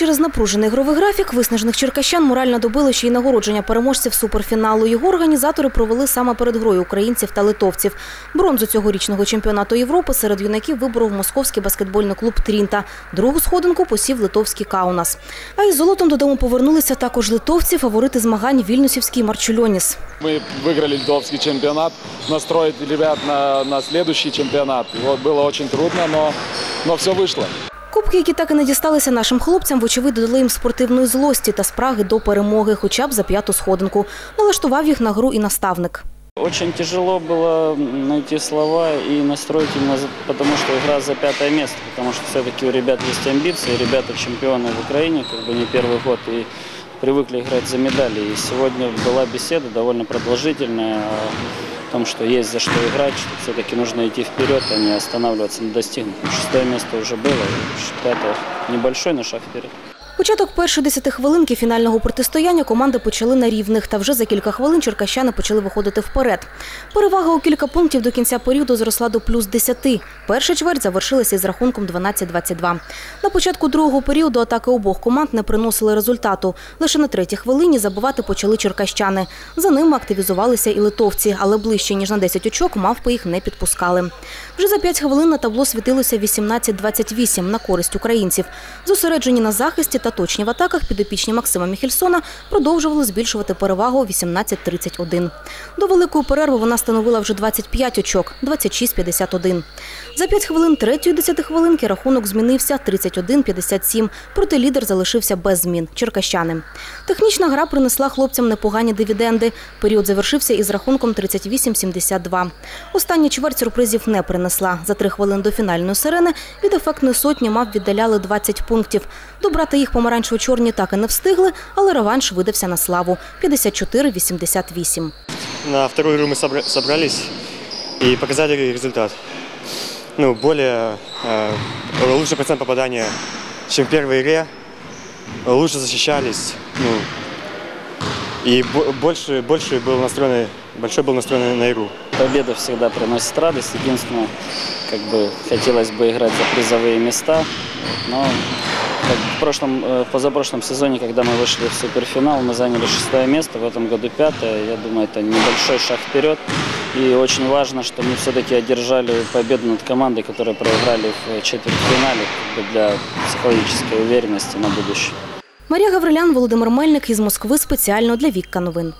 через напружений ігровий графік виснажених черкащан морально добили ще й нагородження переможців суперфіналу. Його організатори провели саме перед грою українців та литовців. Бронзу цьогорічного чемпіонату Європи серед юнаків виборов московський баскетбольний клуб Трінта. Другу сходинку посів литовський Каунас. А із золотом додому повернулися також литовці, фаворити змагань Вільнюсівський Марчульоніс. Мы выиграли льдовский чемпионат, настроить ребят на, на следующий чемпионат. И вот было очень трудно, но, но все вышло. Кубки, які так і не дісталися нашим хлопцям, вочевидь додали їм спортивної злості та спраги до перемоги, хоча б за п'яту сходинку. Налаштував їх на гру і наставник. Очень тяжело было найти слова и настроить именно, за- потому что игра за пятое место, потому что все-таки у ребят есть амбиции, ребята чемпионы в Украине, как бы не первый год, и привыкли играть за медали. И сегодня была беседа довольно продолжительная о том, что есть за что играть, что все-таки нужно идти вперед, а не останавливаться на достигнутом. Шестое место уже было, пятое небольшой, но шаг вперед. Початок першої десяти хвилинки фінального протистояння команди почали на рівних, та вже за кілька хвилин черкащани почали виходити вперед. Перевага у кілька пунктів до кінця періоду зросла до плюс 10. Перша чверть завершилася із рахунком 12-22. На початку другого періоду атаки обох команд не приносили результату. Лише на третій хвилині забивати почали черкащани. За ними активізувалися і литовці, але ближче ніж на 10 очок мавпи їх не підпускали. Вже за 5 хвилин на табло світилося 18-28 на користь українців. Зосереджені на захисті та точні в атаках підопічні Максима Міхельсона продовжували збільшувати перевагу 18-31. До великої перерви вона становила вже 25 очок – 26-51. За 5 хвилин третьої десятихвилинки рахунок змінився 31-57, проте лідер залишився без змін – черкащани. Технічна гра принесла хлопцям непогані дивіденди. Період завершився із рахунком 38-72. Остання чверть сюрпризів не принесла. За три хвилини до фінальної сирени від ефектної сотні мав віддаляли 20 пунктів. Добрати їх помаранчево-чорні так і не встигли, але реванш видався на славу – 54-88. На вторую игру мы собра- собрались и показали результат. Ну, более э, лучший процент попадания, чем в первой игре. Лучше защищались. Ну, и бо- больше, больше был настроен, большой был настроен на игру. Победа всегда приносит радость. Единственное, как бы хотелось бы играть за призовые места, но как в прошлом, э, в позапрошлом сезоне, когда мы вышли в суперфинал, мы заняли шестое место, в этом году пятое. Я думаю, это небольшой шаг вперед. И очень важно, что мы все-таки одержали победу над командой, которая проиграли в четвертьфинале как бы для психологической уверенности на будущее. Марія Гаврилян, Володимир Мельник із Москви спеціально для Вікка новин.